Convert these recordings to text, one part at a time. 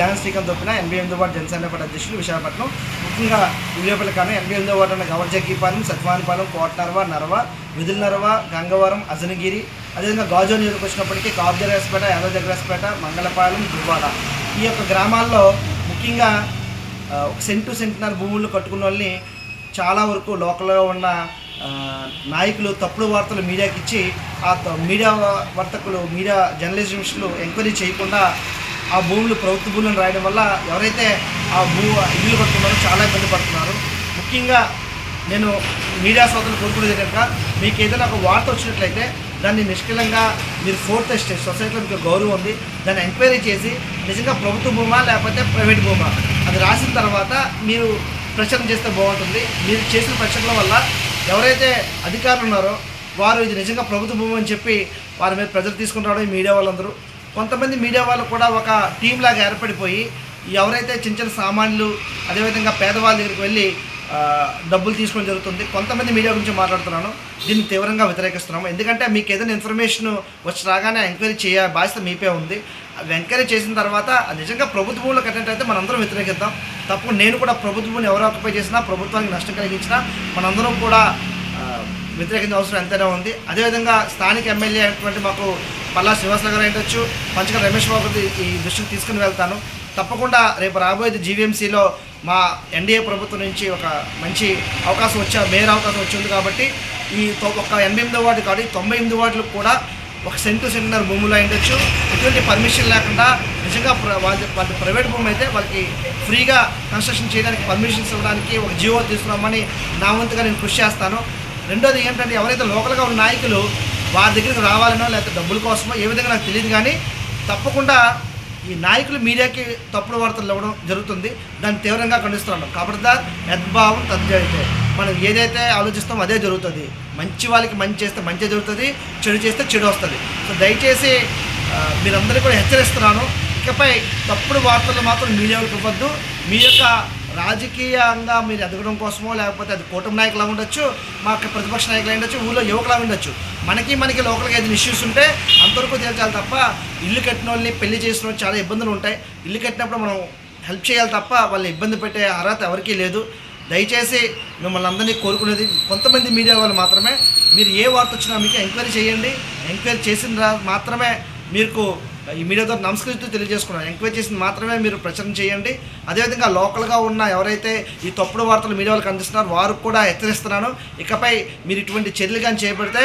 ధ్యాన శ్రీకాంత్ దొప్పిన ఎనభై ఎనిమిదో వార్డు జనసేన పార్టీ అధ్యక్షులు విశాఖపట్నం. ముఖ్యంగా వీడియోపల్లి కన్నా ఎనభై ఎనిమిదో వార్డు అన్న గవర్జగ్గిపాలెం సత్వానిపాలెం కోటనర్వ నర్వ విధుల గంగవరం అజనగిరి అదేవిధంగా గాజు నియోజకవర్గం వచ్చినప్పటికీ కాబ్జరాజపేట యాదవజగ్రాజపేట మంగళపాలెం దువ్వాడ ఈ యొక్క గ్రామాల్లో ముఖ్యంగా ఒక సెంటు సెంటున్నర భూములు కట్టుకున్న వాళ్ళని చాలా వరకు లోకల్లో ఉన్న నాయకులు తప్పుడు వార్తలు మీడియాకి ఇచ్చి ఆ మీడియా వర్తకులు మీడియా జర్నలిస్టులు ఎంక్వైరీ చేయకుండా ఆ భూములు ప్రభుత్వ భూములను రాయడం వల్ల ఎవరైతే ఆ భూ ఇల్లు కట్టుకున్నారో చాలా ఇబ్బంది పడుతున్నారు. ముఖ్యంగా నేను మీడియా సోదరులు కోరుకునేది కనుక మీకు ఏదైనా ఒక వార్త వచ్చినట్లయితే దాన్ని నిష్కలంగా మీరు ఫోర్త్ ఎస్టేట్ సొసైటీలో మీకు గౌరవం ఉంది దాన్ని ఎంక్వైరీ చేసి నిజంగా ప్రభుత్వ భూమా లేకపోతే ప్రైవేట్ భూమా? అది రాసిన తర్వాత మీరు ప్రచారం చేస్తే బాగుంటుంది. మీరు చేసిన ప్రచారం వల్ల ఎవరైతే అధికారులు ఉన్నారో వారు ఇది నిజంగా ప్రభుత్వ భూమి అని చెప్పి వారి మీద ప్రజలు తీసుకుని రావడం మీడియా వాళ్ళందరూ. కొంతమంది మీడియా వాళ్ళు కూడా ఒక టీం లాగా ఏర్పడిపోయి ఎవరైతే చిన్న చిన్న సామాన్లు అదేవిధంగా పేదవాళ్ళ దగ్గరికి వెళ్ళి డబ్బులు తీసుకోవడం జరుగుతుంది. కొంతమంది మీడియా గురించి మాట్లాడుతున్నాను. దీన్ని తీవ్రంగా వ్యతిరేకిస్తున్నాము. ఎందుకంటే మీకు ఏదైనా ఇన్ఫర్మేషన్ వచ్చి రాగానే ఎంక్వైరీ చేయ బాధ్యత మీపే ఉంది. అవి ఎంక్వైరీ చేసిన తర్వాత నిజంగా ప్రభుత్వంలో కట్టినట్టయితే మనందరం వ్యతిరేకిద్దాం. తప్పకుండా నేను కూడా ప్రభుత్వం ఎవరు ఆక్యుపై చేసినా ప్రభుత్వానికి నష్టం కలిగించినా మనందరం కూడా వ్యతిరేకించిన అవసరం ఎంతైనా ఉంది. అదేవిధంగా స్థానిక ఎమ్మెల్యే అయినటువంటి మాకు పల్లా శ్రీనివాసరావు అయ్యొచ్చు పంచకర రమేష్ బాబు ఈ దృష్టికి తీసుకుని వెళ్తాను. తప్పకుండా రేపు రాబోయేది జీవీఎంసీలో మా ఎన్డీఏ ప్రభుత్వం నుంచి ఒక మంచి అవకాశం వచ్చే మేయర్ అవకాశం వచ్చింది కాబట్టి ఈ ఒక ఎనభై ఎనిమిది వార్డు కాదు తొంభై ఎనిమిది వార్డులకు కూడా ఒక సెంటు సెంటున్నర భూములు అయ్యొచ్చు ఎటువంటి పర్మిషన్ లేకుండా నిజంగా ప్ర- వాళ్ళ వాళ్ళ ప్రైవేట్ భూమి అయితే వాళ్ళకి ఫ్రీగా కన్స్ట్రక్షన్ చేయడానికి పర్మిషన్స్ ఇవ్వడానికి ఒక జీవో తీసుకురామని నా వంతుగా నేను కృషి చేస్తాను. రెండోది ఏంటంటే ఎవరైతే లోకల్గా ఉన్న నాయకులు వారి దగ్గరికి రావాలనో లేకపోతే డబ్బుల కోసమో ఏ విధంగా నాకు తెలియదు కానీ తప్పకుండా ఈ నాయకులు మీడియాకి తప్పుడు వార్తలు ఇవ్వడం జరుగుతుంది. దాన్ని తీవ్రంగా ఖండిస్తున్నాను కాబట్టి యద్భావం తద్జయితే. మనం ఏదైతే ఆలోచిస్తామో అదే జరుగుతుంది. మంచి వాళ్ళకి మంచి చేస్తే మంచి జరుగుతుంది. చెడు చేస్తే చెడు వస్తుంది. సో దయచేసి మీరందరికీ మీరందరూ కూడా హెచ్చరిస్తున్నాను. ఇకపై తప్పుడు వార్తలు మాత్రం మీడియాకి ఇవ్వద్దు. మీ యొక్క రాజకీయంగా మీరు ఎదగడం కోసమో లేకపోతే అది కూటమి నాయకులా ఉండొచ్చు మా యొక్క ప్రతిపక్ష నాయకులు ఉండొచ్చు ఊళ్ళో యువకులా ఉండొచ్చు. మనకి మనకి లోకల్గా ఏదైనా ఇష్యూస్ ఉంటే అంతవరకు తేల్చాలి తప్ప ఇల్లు కట్టిన వాళ్ళని పెళ్ళి చేసిన వాళ్ళు చాలా ఇబ్బందులు ఉంటాయి. ఇల్లు కట్టినప్పుడు మనం హెల్ప్ చేయాలి తప్ప వాళ్ళని ఇబ్బంది పెట్టే అర్హత ఎవరికీ లేదు. దయచేసి మిమ్మల్ని అందరినీ కోరుకునేది కొంతమంది మీడియా వాళ్ళు మాత్రమే. మీరు ఏ వార్త వచ్చినా మీకు ఎంక్వైరీ చేయండి. ఎంక్వైరీ చేసిన మాత్రమే మీకు ఈ మీడియా ద్వారా నమస్కరిస్తూ తెలియజేసుకున్నాను. ఎంక్వైరీ చేసింది మాత్రమే మీరు ప్రచారం చేయండి. అదేవిధంగా లోకల్గా ఉన్న ఎవరైతే ఈ తప్పుడు వార్తలు మీడియా వాళ్ళకి అందిస్తున్నారో వారు కూడా హెచ్చరిస్తున్నాను. ఇకపై మీరు ఇటువంటి చర్యలు కానీ చేపడితే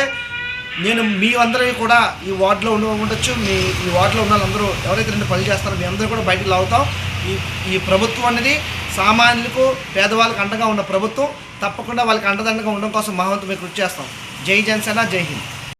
నేను మీ అందరినీ కూడా ఈ వార్డులో ఉండ ఉండొచ్చు. మీ ఈ వార్డులో ఉన్న వాళ్ళందరూ ఎవరైతే రెండు పనులు చేస్తారో మీ అందరూ కూడా బయటకు లాగుతాం. ఈ ఈ ప్రభుత్వం అనేది సామాన్యులకు పేదవాళ్ళకి అండగా ఉన్న ప్రభుత్వం. తప్పకుండా వాళ్ళకి అండదండగా ఉండడం కోసం మహావంతు మేము కృషి చేస్తాం. జై జనసేన జై హింద్.